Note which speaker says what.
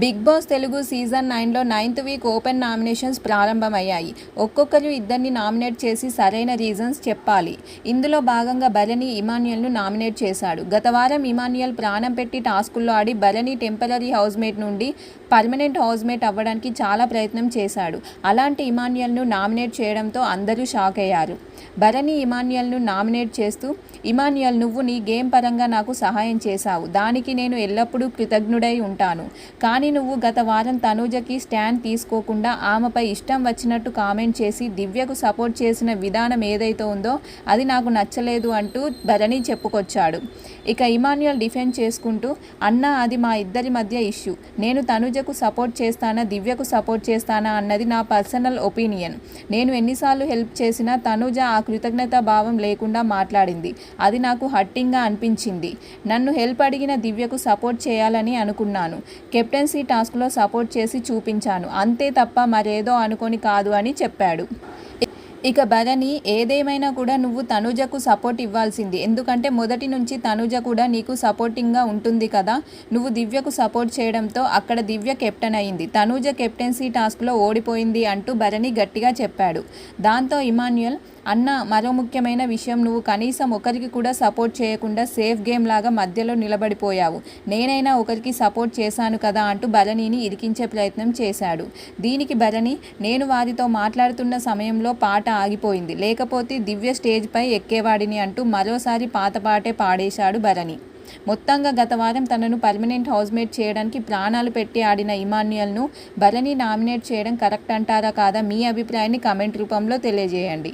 Speaker 1: Big boss Telugu season నైన్లో ninth week open nominations ప్రారంభమయ్యాయి. ఒక్కొక్కరు ఇద్దరిని నామినేట్ చేసి సరైన రీజన్స్ చెప్పాలి. ఇందులో భాగంగా భరణి ఇమాన్యుయల్ను నామినేట్ చేశాడు. గత వారం ఇమాన్యుయల్ ప్రాణం పెట్టి టాస్కుల్లో ఆడి భరణి టెంపరీ హౌస్మేట్ నుండి పర్మనెంట్ హౌస్మేట్ అవ్వడానికి చాలా ప్రయత్నం చేశాడు. అలాంటి ఇమాన్యుయల్ను నామినేట్ చేయడంతో అందరూ షాక్ అయ్యారు. భరణి ఇమాన్యుయల్ను నామినేట్ చేస్తూ ఇమాన్యుయల్ నువ్వు నీ గేమ్ పరంగా నాకు సహాయం చేశావు. దానికి నేను ఎల్లప్పుడూ కృతజ్ఞుడై ఉంటాను. కానీ నువ్వు గత వారం తనూజకి స్టాండ్ తీసుకోకుండా ఆమెపై ఇష్టం వచ్చినట్టు కామెంట్ చేసి దివ్యకు సపోర్ట్ చేసిన విధానం ఏదైతే ఉందో అది నాకు నచ్చలేదు అంటూ భరణి చెప్పుకొచ్చాడు. ఇక ఇమాన్యుయల్ డిఫెండ్ చేసుకుంటూ అన్న అది మా ఇద్దరి మధ్య ఇష్యూ. నేను తనుజకు సపోర్ట్ చేస్తానా దివ్యకు సపోర్ట్ చేస్తానా అన్నది నా పర్సనల్ ఒపీనియన్. నేను ఎన్నిసార్లు హెల్ప్ చేసినా తనుజ ఆ కృతజ్ఞత భావం లేకుండా మాట్లాడింది. అది నాకు హట్టింగ్గా అనిపించింది. నన్ను హెల్ప్ అడిగిన దివ్యకు సపోర్ట్ చేయాలని అనుకున్నాను. కెప్టెన్సీ టాస్క్లో సపోర్ట్ చేసి చూపించాను. అంతే తప్ప మరేదో అనుకొని కాదు అని చెప్పాడు. ఇక భరణి ఏదేమైనా కూడా నువ్వు తనుజకు సపోర్ట్ ఇవ్వాల్సింది. ఎందుకంటే మొదటి నుంచి తనుజ కూడా నీకు సపోర్టింగ్గా ఉంటుంది కదా. నువ్వు దివ్యకు సపోర్ట్ చేయడంతో అక్కడ దివ్య కెప్టెన్ అయింది. తనుజ కెప్టెన్సీ టాస్క్లో ఓడిపోయింది అంటూ భరణి గట్టిగా చెప్పాడు. దాంతో ఇమాన్యుయల్ అన్న మరో ముఖ్యమైన విషయం నువ్వు కనీసం ఒకరికి కూడా సపోర్ట్ చేయకుండా సేఫ్ గేమ్ లాగా మధ్యలో నిలబడిపోయావు. నేనైనా ఒకరికి సపోర్ట్ చేశాను కదా అంటూ భరణిని ఇరికించే ప్రయత్నం చేశాడు. దీనికి భరణి నేను వారితో మాట్లాడుతున్న సమయంలో పాట ఆగిపోయింది. లేకపోతే దివ్య స్టేజ్పై ఎక్కేవాడిని అంటూ మరోసారి పాత పాటే పాడేశాడు భరణి. మొత్తంగా గత వారం తనను పర్మనెంట్ హౌస్మేట్ చేయడానికి ప్రాణాలు పెట్టి ఆడిన ఇమాన్యుయల్ను భరణి నామినేట్ చేయడం కరెక్ట్ అంటారా కాదా మీ అభిప్రాయాన్ని కమెంట్ రూపంలో తెలియజేయండి.